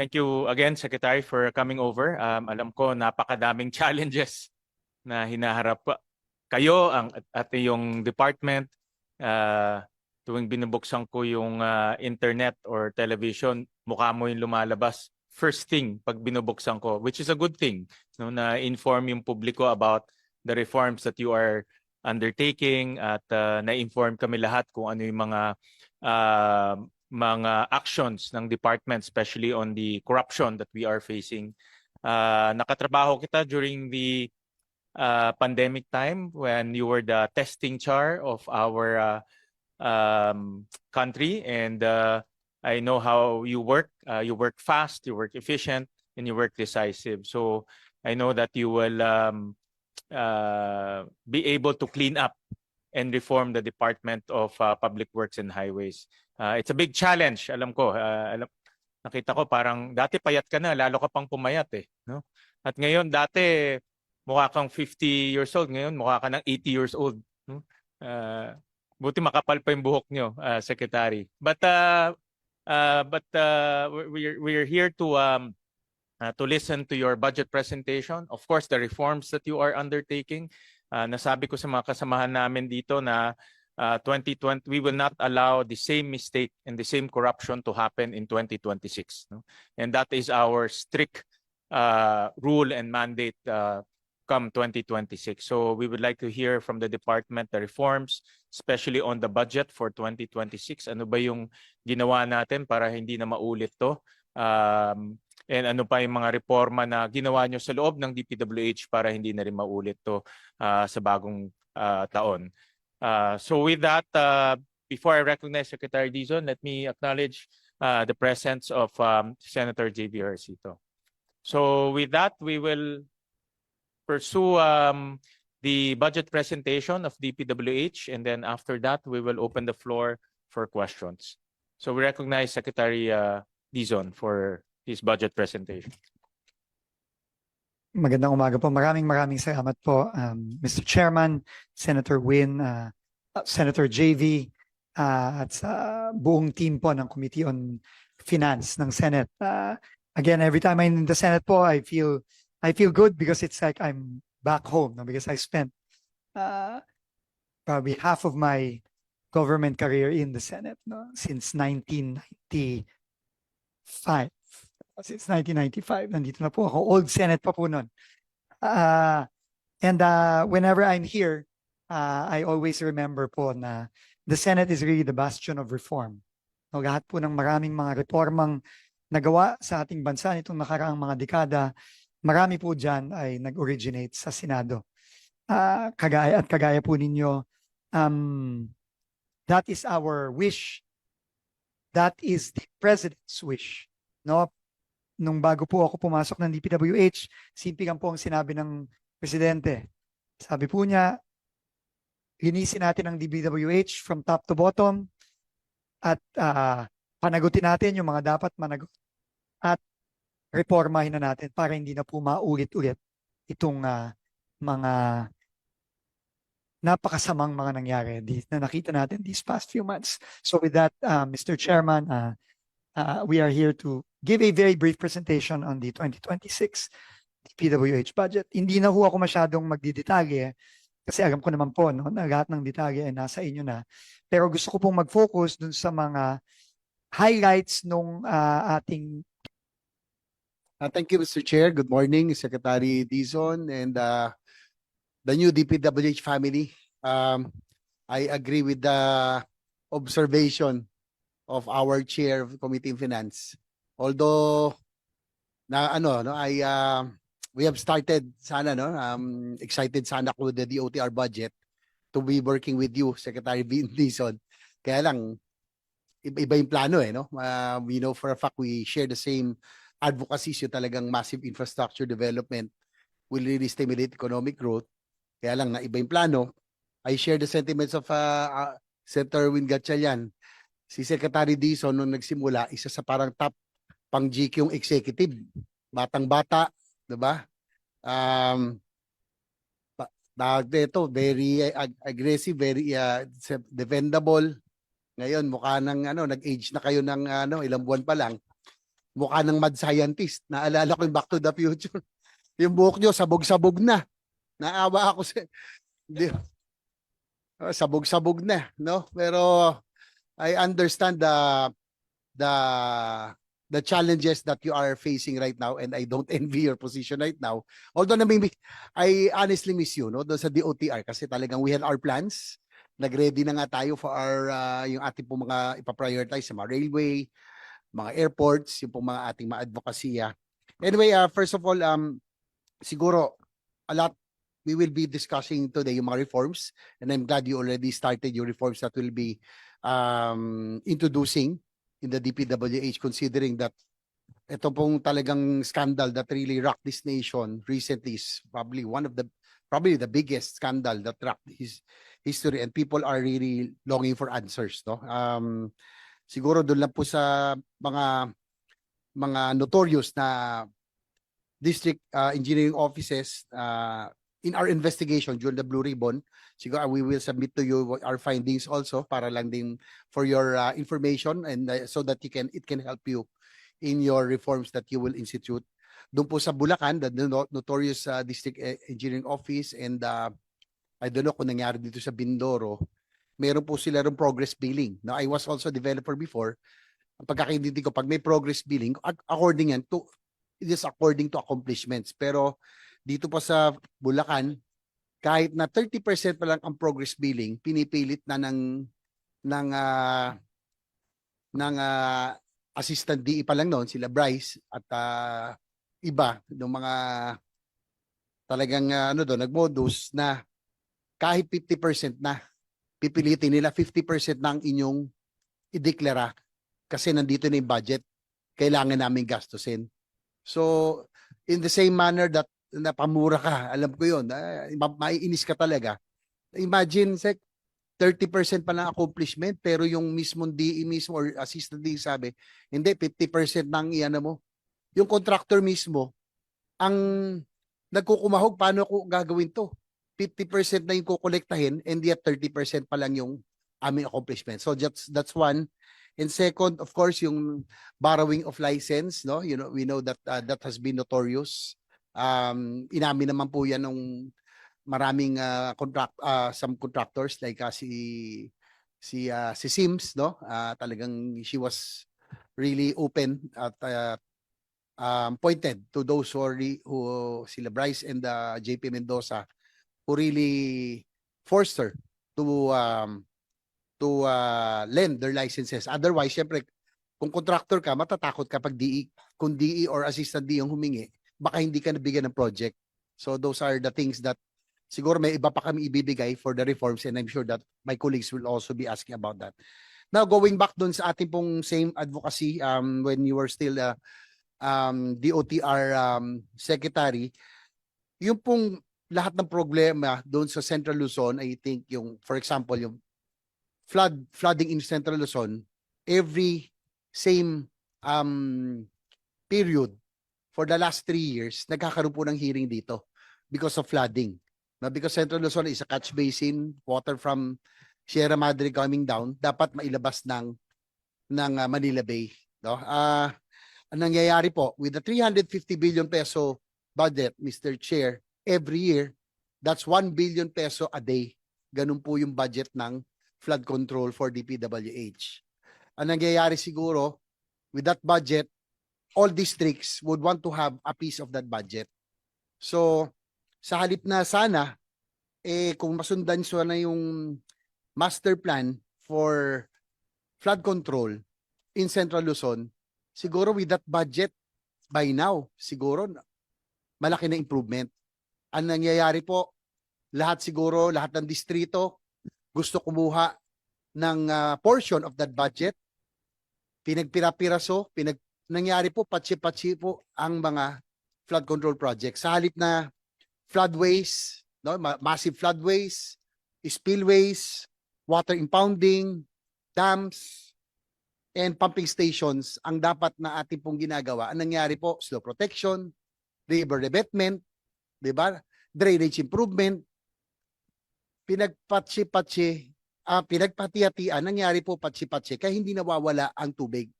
Thank you again, Secretary, for coming over. Um, alam ko napakadaming challenges na hinaharap kayo ang at, yung department uh, tuwing binubuksan ko yung uh, internet or television, mukha mo yung lumalabas first thing pag binubuksan ko, which is a good thing, no, na inform yung publiko about the reforms that you are undertaking at uh, na-inform kami lahat kung ano yung mga uh, mga actions ng department, especially on the corruption that we are facing. Uh, nakatrabaho kita during the uh, pandemic time when you were the testing char of our uh, um, country, and uh, I know how you work. Uh, you work fast, you work efficient, and you work decisive. So I know that you will um, uh, be able to clean up and reform the Department of uh, Public Works and Highways. Uh, it's a big challenge, alam ko. Uh, alam, nakita ko parang dati payat ka na, lalo ka pang pumayat eh. No? At ngayon, dati mukha kang 50 years old, ngayon mukha ka ng 80 years old. No? Uh, buti makapal pa yung buhok nyo, uh, Secretary. But uh, uh, but uh, we're, we're here to um, uh, to listen to your budget presentation. Of course, the reforms that you are undertaking. Uh, nasabi ko sa mga kasamahan namin dito na uh, 2020 we will not allow the same mistake and the same corruption to happen in 2026 no? and that is our strict uh, rule and mandate uh, come 2026 so we would like to hear from the department the reforms especially on the budget for 2026 ano ba yung ginawa natin para hindi na maulit to um, and ano pa yung mga reforma na ginawa nyo sa loob ng DPWH para hindi na rin maulit to uh, sa bagong uh, taon. Uh, so with that, uh, before I recognize Secretary Dizon, let me acknowledge uh, the presence of um, Senator J.B. Arcito. So with that, we will pursue um, the budget presentation of DPWH, and then after that, we will open the floor for questions. So we recognize Secretary uh, Dizon for his budget presentation. Magandang umaga po. Maraming maraming salamat po, um, Mr. Chairman, Senator Win, uh, Senator JV, uh, at sa buong team po ng Committee on Finance ng Senate. Uh, again, every time I'm in the Senate po, I feel I feel good because it's like I'm back home no? because I spent uh, probably half of my government career in the Senate no? since 1995 since 1995. Nandito na po ako. Old Senate pa po nun. Uh, and uh, whenever I'm here, uh, I always remember po na the Senate is really the bastion of reform. No, lahat po ng maraming mga reformang nagawa sa ating bansa nitong nakaraang mga dekada, marami po dyan ay nag-originate sa Senado. Uh, kagaya at kagaya po ninyo, um, that is our wish. That is the President's wish. No? nung bago po ako pumasok ng DPWH, simple lang po ang sinabi ng presidente. Sabi po niya, linisin natin ang DPWH from top to bottom at uh, panagutin natin yung mga dapat managot at reformahin na natin para hindi na po maulit-ulit itong uh, mga napakasamang mga nangyari na nakita natin these past few months. So with that, uh, Mr. Chairman, uh, uh, we are here to give a very brief presentation on the 2026 PWH budget. Hindi na ho ako masyadong magdidetalye kasi alam ko naman po no, na lahat ng detalye ay nasa inyo na. Pero gusto ko pong mag-focus dun sa mga highlights nung uh, ating Uh, thank you, Mr. Chair. Good morning, Secretary Dizon and uh, the new DPWH family. Um, I agree with the observation of our Chair of Committee on Finance. Although, na ano, no, I uh, we have started sana no, um, excited sana ko the DOTR budget to be working with you, Secretary Vin Dizon. Kaya lang, iba, yung plano eh, no? Uh, we know for a fact we share the same advocacies yung talagang massive infrastructure development will really stimulate economic growth. Kaya lang na iba yung plano. I share the sentiments of uh, uh, Senator Win Gatchalian. Si Secretary Dizon nung nagsimula, isa sa parang top pang GQ yung executive. Batang bata, 'di ba? Um ba- ito, very ag- aggressive, very uh, defendable. Ngayon mukha nang ano, nag-age na kayo ng ano, ilang buwan pa lang mukha ng mad scientist. Naalala ko yung Back to the Future. yung buhok nyo, sabog-sabog na. Naawa ako sa... Di, Oh, sabog-sabog na, no? Pero I understand the the the challenges that you are facing right now and I don't envy your position right now. Although namimi, I honestly miss you, no? Doon sa DOTR kasi talagang we had our plans. Nag-ready na nga tayo for our uh, yung ating pong mga ipaprioritize sa mga railway, mga airports, yung pong mga ating mga advokasya. Anyway, uh, first of all, um, siguro a lot we will be discussing today yung mga reforms and I'm glad you already started your reforms that will be um, introducing in the DPWH considering that ito pong talagang scandal that really rocked this nation recently is probably one of the probably the biggest scandal that rocked his history. And people are really longing for answers no? Um siguro doon lang po sa mga mga notorious na district uh, engineering offices uh, in our investigation during the Blue Ribbon, siguro we will submit to you our findings also para lang din for your uh, information and uh, so that you can it can help you in your reforms that you will institute. Doon po sa Bulacan, the no- notorious uh, district e- engineering office and uh, I don't know kung nangyari dito sa Bindoro, meron po sila rin progress billing. Now, I was also a developer before. Ang pagkakaintindi ko, pag may progress billing, ac- according yan to, it is according to accomplishments. Pero dito pa sa Bulacan, kahit na 30% pa lang ang progress billing, pinipilit na ng ng ah, ng ah, assistant DE pa lang noon sila Bryce at ah, iba ng mga talagang ah, ano doon nagmodus na kahit 50% na pipilitin nila 50% na ang inyong ideklara kasi nandito na yung budget kailangan namin gastusin. So in the same manner that napamura ka, alam ko yun, ma- maiinis ka talaga. Imagine, Sek, 30% pa lang accomplishment, pero yung mismong DE mismo or assistant DE sabi, hindi, 50% nang iyan mo. Yung contractor mismo, ang nagkukumahog, paano ko gagawin to? 50% na yung kukolektahin and yet 30% pa lang yung aming accomplishment. So that's that's one. And second, of course, yung borrowing of license, no? You know, we know that uh, that has been notorious. Um, inamin naman po yan ng maraming uh, contract uh, some contractors like uh, si si uh, si Sims, no? Uh, talagang she was really open at uh, um, pointed to those who, are re- who sila Bryce and uh, JP Mendoza who really forced her to um, to uh, lend their licenses. Otherwise, syempre, kung contractor ka, matatakot kapag DE, kung DE or assistant DE yung humingi, baka hindi ka nabigyan ng project. So those are the things that siguro may iba pa kami ibibigay for the reforms and I'm sure that my colleagues will also be asking about that. Now, going back dun sa ating pong same advocacy um, when you were still uh, um, DOTR um, secretary, yung pong lahat ng problema doon sa Central Luzon, I think yung, for example, yung flood flooding in Central Luzon, every same um, period for the last three years, nagkakaroon po ng hearing dito because of flooding. No, because Central Luzon is a catch basin, water from Sierra Madre coming down, dapat mailabas ng ng uh, Manila Bay. No? Ah, ang nangyayari po, with the 350 billion peso budget, Mr. Chair, every year, that's 1 billion peso a day. Ganun po yung budget ng flood control for DPWH. Ang nangyayari siguro, with that budget, all districts would want to have a piece of that budget. So, sa halip na sana, eh, kung masundan siya na yung master plan for flood control in Central Luzon, siguro with that budget, by now, siguro malaki na improvement. Ang nangyayari po, lahat siguro, lahat ng distrito, gusto kumuha ng ah, portion of that budget. Pinagpira-piraso, pinag nangyari po, patsi-patsi po ang mga flood control projects. Sa halip na floodways, no, ma- massive floodways, spillways, water impounding, dams, and pumping stations ang dapat na ating pong ginagawa. Ang nangyari po, slow protection, river revetment, di ba? Drainage improvement, pinagpatsi-patsi, ah pinagpati-hatian, nangyari po patsi-patsi, kaya hindi nawawala ang tubig.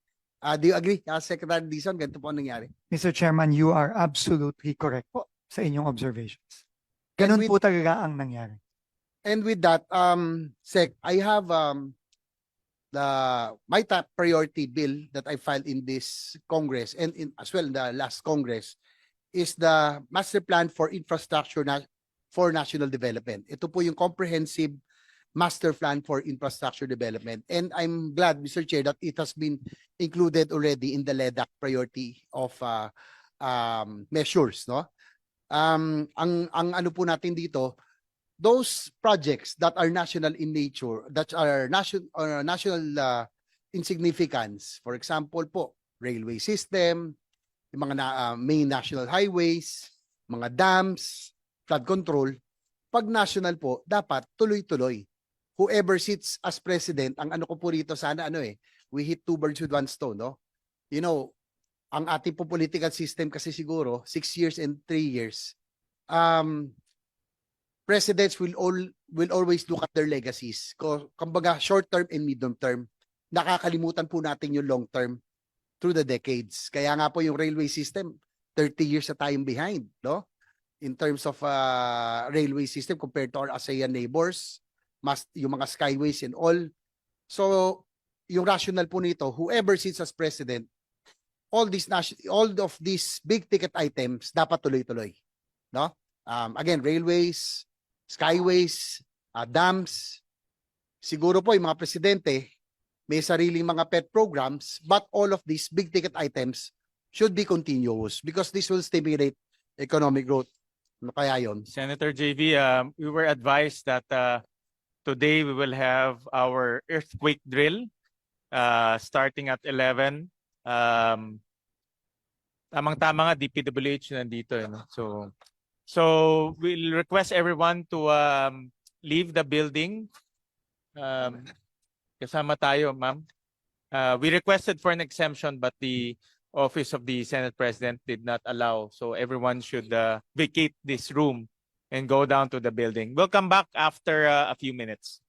Ah, do you agree, uh, Secretary Dizon? Ganito po ang nangyari. Mr. Chairman, you are absolutely correct po sa inyong observations. Ganun with- po talaga ang nangyari. And with that, um, Sec, I have um the my top priority bill that I filed in this Congress and in as well in the last Congress is the master plan for infrastructure na, for national development. Ito po yung comprehensive master plan for infrastructure development. And I'm glad, Mr. Chair, that it has been included already in the LEDAC priority of uh, um, measures, no? Um, ang ang ano po natin dito, those projects that are national in nature, that are national or national uh, insignificance, for example po, railway system, yung mga na, uh, main national highways, mga dams, flood control, pag national po, dapat tuloy-tuloy. Whoever sits as president, ang ano ko po rito sana ano eh, we hit two birds with one stone, no? You know, ang ating po political system kasi siguro, six years and three years, um, presidents will all will always look at their legacies. Kumbaga short term and medium term. Nakakalimutan po natin yung long term through the decades. Kaya nga po yung railway system 30 years na tayong behind, no? In terms of uh, railway system compared to our ASEAN neighbors, mas yung mga skyways and all. So, yung rational po nito, whoever sits as president, all these all of these big ticket items dapat tuloy-tuloy, no? Um, again, railways, skyways, uh, dams. Siguro po yung mga presidente may sariling mga pet programs, but all of these big ticket items should be continuous because this will stimulate economic growth. Ano kaya yon? Senator JV, um, we were advised that uh, today we will have our earthquake drill uh, starting at 11. Um, tamang-tama nga, DPWH nandito. Eh, no? So, so we'll request everyone to um, leave the building. Um, kasama tayo, ma'am. Uh, we requested for an exemption but the office of the Senate President did not allow. So everyone should uh, vacate this room and go down to the building. We'll come back after uh, a few minutes.